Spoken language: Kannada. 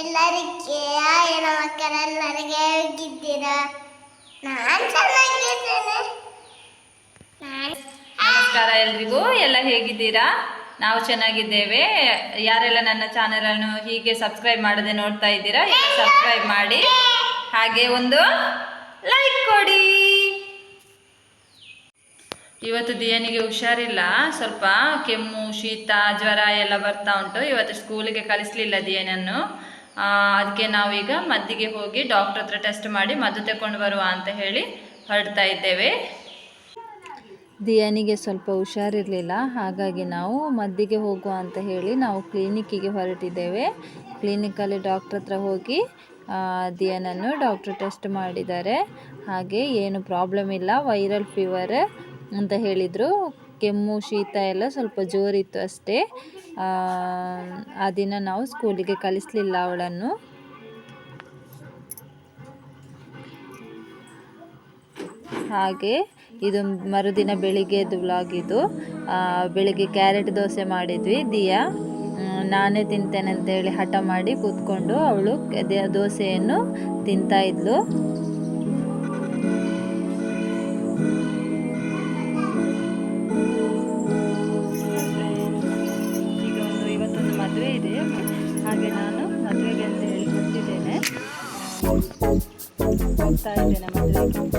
ಎಲ್ಲರಿಗೆ ಮಕ್ಕಳೆಲ್ಲರಿಗೆ ಹೇಗಿದ್ದೀರಾ ನಾನು ಚೆನ್ನಾಗಿದ್ದೇನೆ. ನಾನು ನಮಸ್ಕಾರ ಎಲ್ರಿಗೂ. ಎಲ್ಲ ಹೇಗಿದ್ದೀರಾ? ನಾವು ಚೆನ್ನಾಗಿದ್ದೇವೆ. ಯಾರೆಲ್ಲ ನನ್ನ ಚಾನಲನ್ನು ಹೀಗೆ ಸಬ್ಸ್ಕ್ರೈಬ್ ಮಾಡದೆ ನೋಡ್ತಾ ಇದ್ದೀರಾ ಎಲ್ಲ ಸಬ್ಸ್ಕ್ರೈಬ್ ಮಾಡಿ. ಹಾಗೆ ಒಂದು ಲೈಕ್ ಕೊಡಿ. ಇವತ್ತು ದಿಯನಿಗೆ ಹುಷಾರಿಲ್ಲ. ಸ್ವಲ್ಪ ಕೆಮ್ಮು ಶೀತ ಜ್ವರ ಎಲ್ಲ ಬರ್ತಾ ಉಂಟು. ಇವತ್ತು ಸ್ಕೂಲಿಗೆ ಕಳಿಸ್ಲಿಲ್ಲ ದಿಯನನ್ನು. ಅದಕ್ಕೆ ನಾವೀಗ ಮದ್ದಿಗೆ ಹೋಗಿ ಡಾಕ್ಟರ್ ಹತ್ರ ಟೆಸ್ಟ್ ಮಾಡಿ ಮದ್ದು ತಗೊಂಡು ಬರುವ ಅಂತ ಹೇಳಿ ಹೊರಡ್ತಾ ಇದ್ದೇವೆ. ದಿಯಾನಿಗೆ ಸ್ವಲ್ಪ ಹುಷಾರಿರಲಿಲ್ಲ, ಹಾಗಾಗಿ ನಾವು ಮದ್ದಿಗೆ ಹೋಗುವ ಅಂತ ಹೇಳಿ ನಾವು ಕ್ಲಿನಿಕ್ಕಿಗೆ ಹೊರಟಿದ್ದೇವೆ. ಕ್ಲಿನಿಕಲ್ಲಿ ಡಾಕ್ಟ್ರ್ ಹತ್ರ ಹೋಗಿ ದಿಯಾನನ್ನು ಡಾಕ್ಟ್ರ್ ಟೆಸ್ಟ್ ಮಾಡಿದ್ದಾರೆ. ಹಾಗೆ ಏನು ಪ್ರಾಬ್ಲಮ್ ಇಲ್ಲ ವೈರಲ್ ಫೀವರ್ ಅಂತ ಹೇಳಿದರು. ಕೆಮ್ಮು ಶೀತ ಎಲ್ಲ ಸ್ವಲ್ಪ ಜೋರಿತ್ತು ಅಷ್ಟೇ. ಆ, ದಿನ ನಾವು ಸ್ಕೂಲಿಗೆ ಕಳಿಸ್ಲಿಲ್ಲ ಅವಳನ್ನು. ಹಾಗೆ ಇದು ಮರುದಿನ ಬೆಳಿಗ್ಗೆದು ವ್ಲಾಗ್ ಇದು. ಬೆಳಿಗ್ಗೆ ಕ್ಯಾರೆಟ್ ದೋಸೆ ಮಾಡಿದ್ವಿ ದಿಯಾ. ನಾನೇ ತಿಂತೇನೆ ಅಂತೇಳಿ ಹಠ ಮಾಡಿ ಕೂತ್ಕೊಂಡು ಅವಳು ದೋಸೆಯನ್ನು ತಿಂತಾ ಇದೆ. ಹಾಗೆ ನಾನು ಮದುವೆಗೆ ಅಂತ ಹೇಳಿ ಕೊಟ್ಟಿದ್ದೇನೆ ಹೋಗ್ತಾ ಇದ್ದೇನೆ ಮದುವೆಗೆ.